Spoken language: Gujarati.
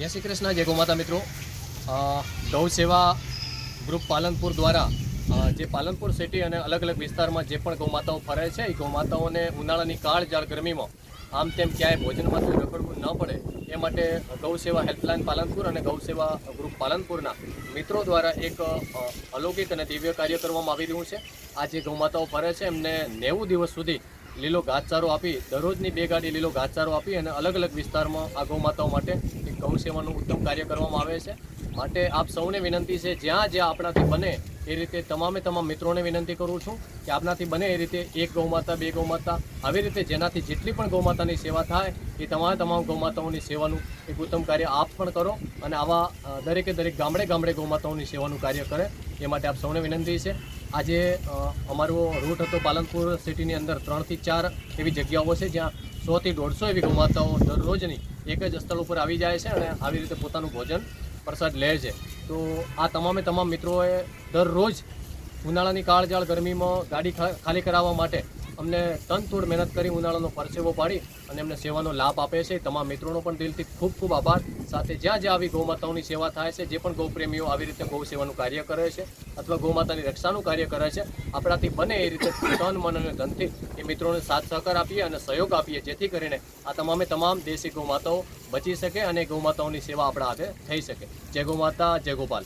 જય શ્રી કૃષ્ણ, જય ગૌમાતા મિત્રો. ગૌ સેવા ગ્રુપ પાલનપુર દ્વારા જે પાલનપુર સિટી અને અલગ અલગ વિસ્તારમાં જે પણ ગૌમાતાઓ ફરે છે, એ ગૌમાતાઓને ઉનાળાની કાળજાળ ગરમીમાં આમ તેમ ક્યાંય ભોજનમાંથી રખડવું ન પડે. એ માટે ગૌ સેવા હેલ્પલાઇન પાલનપુર અને ગૌ સેવા ગ્રુપ પાલનપુરના મિત્રો દ્વારા એક અલૌકિક અને દિવ્ય કાર્ય કરવામાં આવી રહ્યું છે. આ જે ગૌમાતાઓ ફરે છે, એમને નેવું દિવસ સુધી લીલો ઘાસચારો આપી, દરરોજની બે ગાડી લીલો ઘાસચારો આપી અને અલગ અલગ વિસ્તારમાં આ ગૌમાતાઓ માટે એક ગૌ સેવાનું ઉત્તમ કાર્ય કરવામાં આવે છે. માટે આપ સૌને વિનંતી છે, જ્યાં જ્યાં આપણાથી બને એ રીતે તમામે તમામ મિત્રોને વિનંતી કરું છું કે આપનાથી બને એ રીતે એક ગૌમાતા, બે ગૌમાતા, આવી રીતે જેનાથી જેટલી પણ ગૌમાતાની સેવા થાય, એ તમામ તમામ ગૌમાતાઓની સેવાનું એક ઉત્તમ કાર્ય આપ પણ કરો અને આવા દરેકે દરેક ગામડે ગામડે ગૌમાતાઓની સેવાનું કાર્ય કરે, એ માટે આપ સૌને વિનંતી છે. આજે અમારો રૂટ હતો પાલનપુર સિટીની અંદર ત્રણથી ચાર એવી જગ્યાઓ છે જ્યાં સોથી દોઢસો એવી ગૌમાતાઓ દરરોજની એક જ સ્થળ ઉપર આવી જાય છે અને આવી રીતે પોતાનું ભોજન પ્રસાદ લે છે. તો આ તમામે તમામ મિત્રોએ દરરોજ ઉનાળાની કાળજાળ ગરમીમાં ગાડી ખાલી કરાવવા માટે અમને તનતોડ મહેનત કરી ઉનાળાનો પરસેવો પાડી અને એમને સેવાનો લાભ આપે છે. તમામ મિત્રોનો પણ દિલથી ખૂબ ખૂબ આભાર. સાથે જ્યાં જ્યાં આવી ગૌમાતાઓની સેવા થાય છે, જે પણ ગૌપ્રેમીઓ આવી રીતે ગૌ સેવાનું કાર્ય કરે છે અથવા ગૌમાતાની રક્ષાનું કાર્ય કરે છે, આપણાથી બને એ રીતે તન, મન અને ધનથી એ મિત્રોને સાથ સહકાર આપીએ અને સહયોગ આપીએ, જેથી કરીને આ તમામે તમામ દેશી ગૌમાતાઓ બચી શકે અને ગૌમાતાઓની સેવા આપણા હાથે થઈ શકે. જય ગૌમાતા જય ગોપાલ.